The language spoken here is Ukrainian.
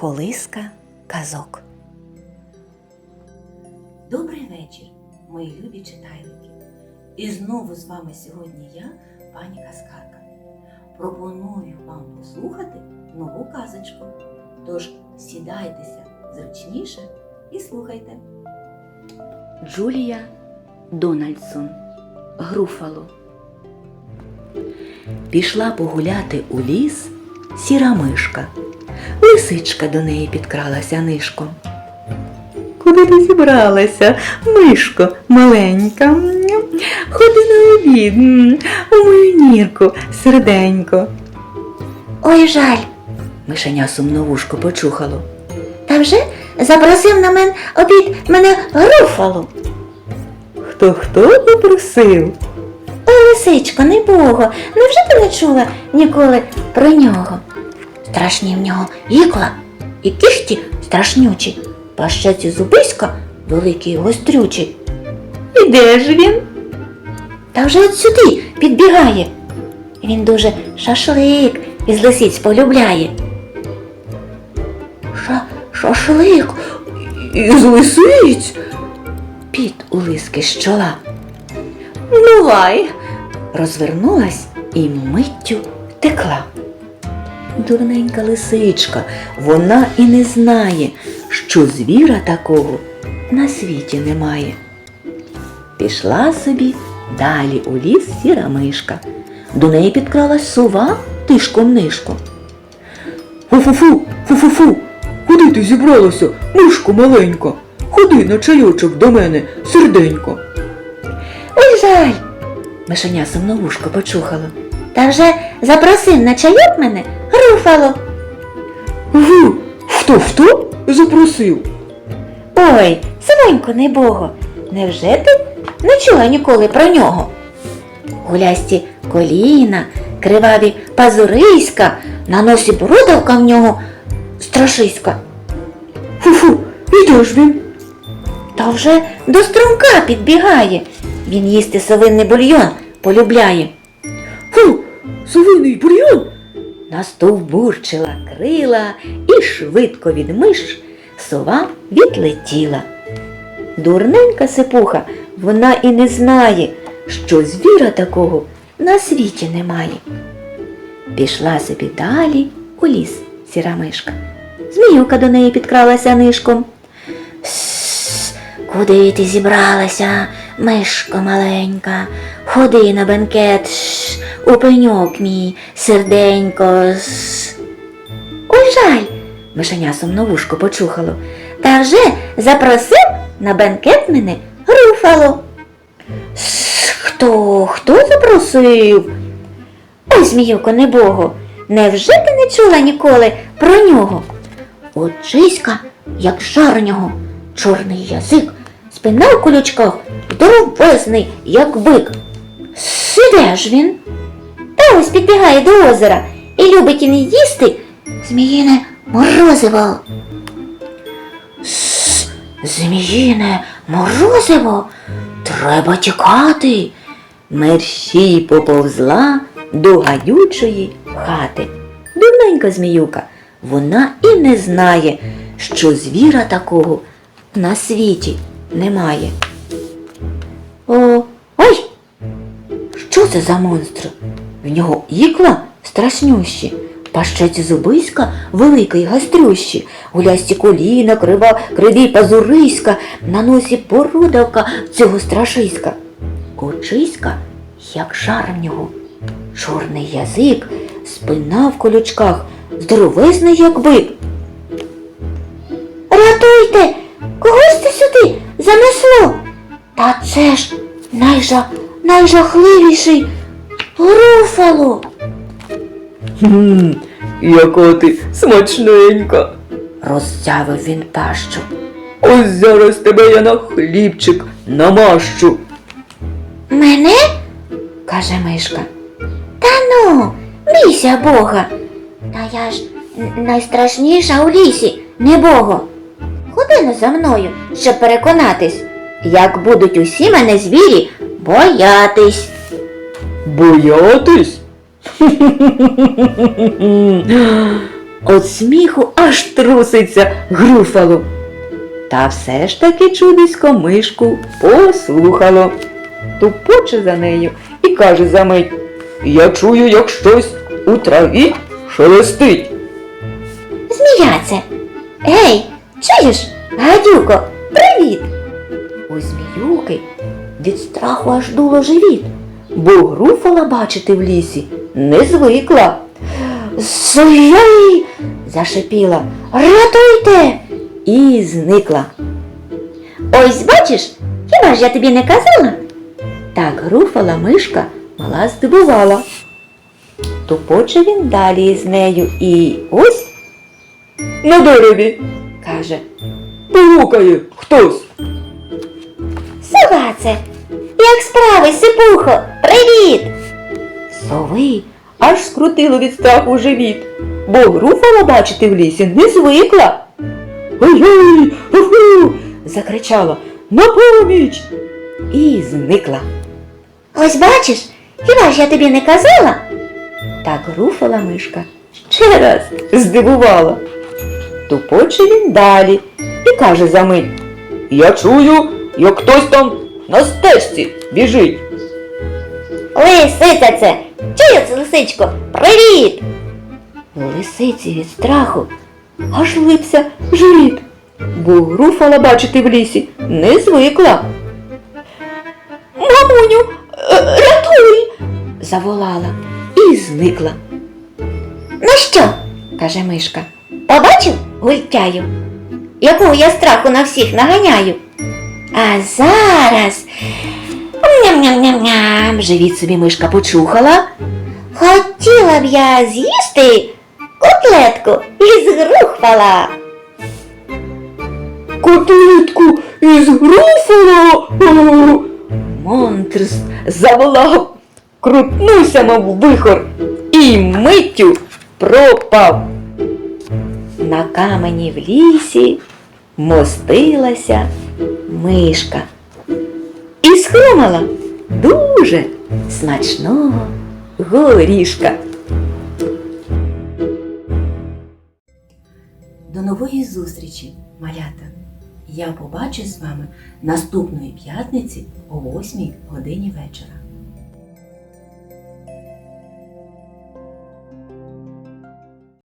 Колиска казок. Добрий вечір, мої любі читайлики. І знову з вами сьогодні я, пані Каскарка. Пропоную вам послухати нову казочку. Тож сідайтеся зручніше і слухайте. Джулія Дональдсон. Груфало. Пішла погуляти у ліс сіра мишка. Лисичка до неї підкралася нишком. Куди ти зібралася, мишко маленька? Ходи на обід у мою нірку, серденько. Ой, жаль, Мишеня сумновушко почухало. та вже запросив на мен обід мене груфалу. Хто хто попросив? Ой, лисичко, не бого, невже ти не чула ніколи про нього? Страшні в нього ікла і кіхті страшнючі, пащеці зубиська великі й гострючі. І де ж він? Та вже от сюди підбігає. Він дуже шашлик із лисиць полюбляє. Ша шашлик Із лисиць. Під у лиски з чола. Бувай. Розвернулась і миттю втекла. Дурненька лисичка, вона і не знає, що звіра такого на світі немає. Пішла собі далі у ліс сіра мишка. До неї підкралась сова тишком нишком. Фу-фу-фу, фу-фу-фу, куди ти зібралася, мишко маленька? Ходи на чайочок до мене, серденько. Ой, жаль, Мишеня сумновушко почухало. та вже запросив на чайок мене груфало. Гу, хто хто запросив? Ой, синонько небого, невже ти не чула ніколи про нього? Гулясті коліна, криваві пазуриська, на носі бородавка в нього страшиська. Фу-фу, і де ж він? Та вже до струмка підбігає. Він їсти совинний бульйон полюбляє. Фу, совиний бульйон. Настовбурчила крила і швидко від миш сова відлетіла. Дурненька сипуха, вона і не знає, що звіра такого на світі немає. Пішла собі далі у ліс сіра мишка. Зміюка до неї підкралася нишком. Сс, куди ти зібралася, мишко маленька? Ходи на бенкет, Шш, у пеньок мій, серденько. Сс. Ой, жаль, Мишеня сумновушко почухало. та вже запросив на бенкет мене груфало. Хто, хто запросив? Ой, зміюко, небого, невже ти не чула ніколи про нього? Очиська, як жар нього, чорний язик, спина в колючках, здоровезний, як бик. Сиде ж він? Ось підбігає до озера і любить і не їсти зміїне морозиво. Сс, Зміїне морозиво, треба тікати. Мерщій поповзла до гадючої хати. Дурненька зміюка, вона і не знає, що звіра такого на світі немає. О, ой! Що це за монстр? В нього ікла страшнющі, пащеці зубиська велика й гастрющі, гулясті коліна, крива, криві пазуриська, на носі бородавка цього страшиська. Очиська, як жар в нього, чорний язик, спина в колючках, здоровезний, як бик. Рятуйте! Кого ж це сюди занесло? Та це ж найжа, найжахливіший груфало. Хм, яка ти смачненька. Роззявив він пащу. Ось зараз тебе я на хлібчик намащу. Мене? каже мишка. Та ну, бійся Бога. Та я ж найстрашніша у лісі, не Бого. Ходи ну за мною, щоб переконатись, як будуть усі мене звірі боятись. Боятись? От сміху аж труситься груфало. Та все ж таки чудисько мишку послухало. Тупоче за нею і каже за мить Я чую, як щось у траві шелестить. Змія це. Гей, чуєш, гадюко, привіт! У зміюки від страху аж дуло живіт, бо груфала бачити в лісі не звикла. Сой! Зашипіла Рятуйте! І зникла. Ось бачиш, хіба ж я тобі не казала? Так груфала мишка мала здивувала. Тупоче він далі з нею і ось на дереві, каже, погукає хтось. Сова це. Як справи, сипухо? Привіт! Сови аж скрутило від страху живіт, бо груфала бачити в лісі не звикла. Ой-ой, уфу! закричала на поміч і зникла. Ось бачиш, хіба ж я тобі не казала? Так груфала мишка ще раз здивувала. Тупоче він далі і каже за мить. Я чую, як хтось там на стежці біжить. Лисиця це! Чую це, лисичко? Привіт! Лисиці від страху аж липся живіт, бо груфала бачити в лісі не звикла. Мамуню, е, рятуй! заволала і зникла. Ну що? каже мишка. Побачив гультяю? Якого я страху на всіх наганяю? А зараз. Ням-ням-ням-ням. Живіт собі мишка почухала, Хотіла б я з'їсти котлетку із грухвала. котлетку із! Монстр з- заволав, крутнувся, мов вихор, і миттю пропав. На камені в лісі мостилася мишка і схромала дуже смачного горішка. До нової зустрічі, малята! Я побачусь з вами наступної п'ятниці о 8 годині вечора.